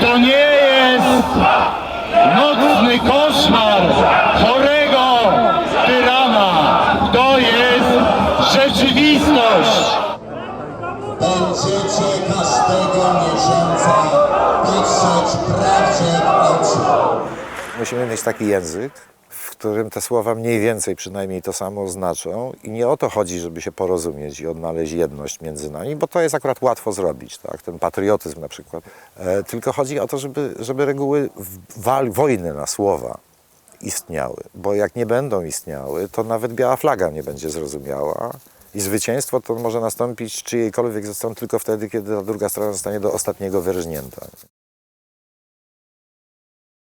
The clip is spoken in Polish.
To nie jest nocny koszmar chorego tyrana. To jest rzeczywistość. Będziecie każdego miesiąca patrzeć prawdzie w oczy. Musimy mieć taki język, którym te słowa mniej więcej przynajmniej to samo znaczą i nie o to chodzi, żeby się porozumieć i odnaleźć jedność między nami, bo to jest akurat łatwo zrobić, tak? ten patriotyzm na przykład. E, tylko chodzi o to, żeby, żeby reguły wal, wojny na słowa istniały, bo jak nie będą istniały, to nawet biała flaga nie będzie zrozumiała i zwycięstwo to może nastąpić czyjejkolwiek ze stron tylko wtedy, kiedy ta druga strona zostanie do ostatniego wyrżnięta.